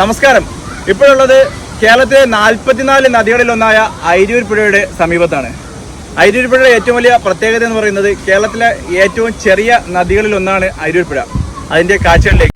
നമസ്കാരം. ഇപ്പോഴുള്ളത് കേരളത്തിലെ നാൽപ്പത്തിനാല് നദികളിലൊന്നായ ഐരൂർ പുഴയുടെ സമീപത്താണ്. ഐരൂർ പുഴയുടെ ഏറ്റവും വലിയ പ്രത്യേകത എന്ന് പറയുന്നത് കേരളത്തിലെ ഏറ്റവും ചെറിയ നദികളിലൊന്നാണ് ഐരൂർ പുഴ. അതിന്റെ കാഴ്ചകളിലേക്ക്.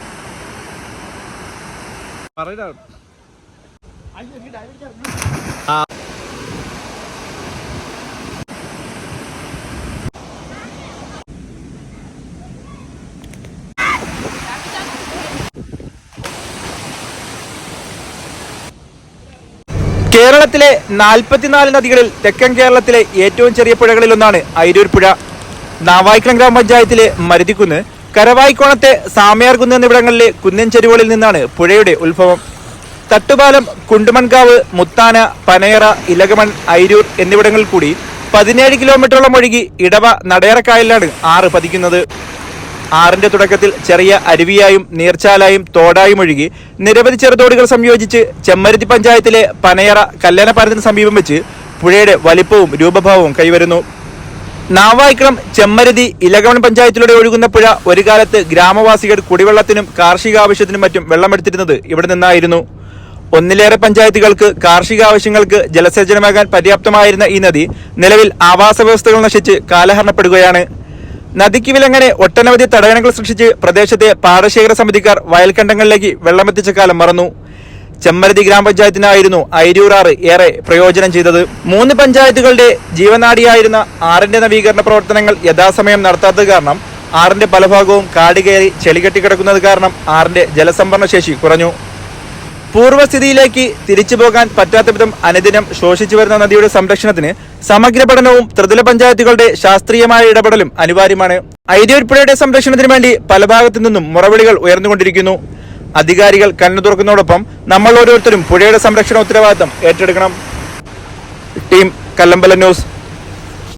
കേരളത്തിലെ നാൽപ്പത്തിനാല് നദികളിൽ തെക്കൻ കേരളത്തിലെ ഏറ്റവും ചെറിയ പുഴകളിലൊന്നാണ് ഐരൂർ പുഴ. നാവായിക്കുളം ഗ്രാമപഞ്ചായത്തിലെ മരുതിക്കുന്ന് കരവായിക്കോണത്തെ സാമയാർകുന്ന് എന്നിവിടങ്ങളിലെ കുന്നൻ ചെരുവുകളിൽ നിന്നാണ് പുഴയുടെ ഉത്ഭവം. തട്ടുപാലം കുണ്ടുമൺകാവ് മുത്താന പനയറ ഇലകമൺ ഐരൂർ എന്നിവിടങ്ങളിൽ കൂടി പതിനേഴ് കിലോമീറ്ററോളം ഒഴുകി ഇടവ നടയറക്കായലിലാണ് ആറ് പതിക്കുന്നത്. ആറിന്റെ തുടക്കത്തിൽ ചെറിയ അരുവിയായും നീർച്ചാലായും തോടായും ഒഴുകി നിരവധി ചെറുതോടുകൾ സംയോജിച്ച് ചെമ്മരുതി പഞ്ചായത്തിലെ പനയറ കല്യാണപാലത്തിന് സമീപം വെച്ച് പുഴയുടെ വലിപ്പവും രൂപഭാവവും കൈവരുന്നു. നാവായിക്കുളം ചെമ്മരുതി ഇലകവൺ പഞ്ചായത്തിലൂടെ ഒഴുകുന്ന പുഴ ഒരു കാലത്ത് ഗ്രാമവാസികൾ കുടിവെള്ളത്തിനും കാർഷിക ആവശ്യത്തിനും മറ്റും വെള്ളമെടുത്തിരുന്നത് ഇവിടെ നിന്നായിരുന്നു. ഒന്നിലേറെ പഞ്ചായത്തുകൾക്ക് കാർഷിക ആവശ്യങ്ങൾക്ക് ജലസേചനമാകാൻ പര്യാപ്തമായിരുന്ന ഈ നദി നിലവിൽ ആവാസ വ്യവസ്ഥകൾ നശിച്ച് കാലഹരണപ്പെടുകയാണ്. നദിക്ക് വിലങ്ങനെ ഒട്ടനവധി തടയണകൾ സൃഷ്ടിച്ച് പ്രദേശത്തെ പാടശേഖര സമിതിക്കാർ വയൽക്കണ്ടങ്ങളിലേക്ക് വെള്ളമെത്തിച്ച കാലം മറന്നു. ചെമ്മരതി ഗ്രാമപഞ്ചായത്തിനായിരുന്നു അയിരൂറാറ് ഏറെ പ്രയോജനം ചെയ്തത്. മൂന്ന് പഞ്ചായത്തുകളുടെ ജീവനാടിയായിരുന്ന ആറിന്റെ നവീകരണ പ്രവർത്തനങ്ങൾ യഥാസമയം നടത്താത്തത് കാരണം ആറിന്റെ പല ഭാഗവും കാട് കയറി ചെളികെട്ടി കിടക്കുന്നത് കാരണം ആറിന്റെ ജലസംഭരണ ശേഷി കുറഞ്ഞു. പൂർവസ്ഥിതിയിലേക്ക് തിരിച്ചു പോകാൻ പറ്റാത്ത വിധം അനുദിനം ശോഷിച്ചു വരുന്ന നദിയുടെ സംരക്ഷണത്തിന് സമഗ്ര പഠനവും ത്രിതല പഞ്ചായത്തുകളുടെ ശാസ്ത്രീയമായ ഇടപെടലും അനിവാര്യമാണ്. ഐരൂർ പുഴയുടെ സംരക്ഷണത്തിന് വേണ്ടി പല ഭാഗത്തു നിന്നും മുറവിളികൾ ഉയർന്നുകൊണ്ടിരിക്കുന്നു. അധികാരികൾ കണ്ണു തുറക്കുന്നതോടൊപ്പം നമ്മൾ ഓരോരുത്തരും പുഴയുടെ സംരക്ഷണ ഉത്തരവാദിത്തം ഏറ്റെടുക്കണം. Team Kallambalam news.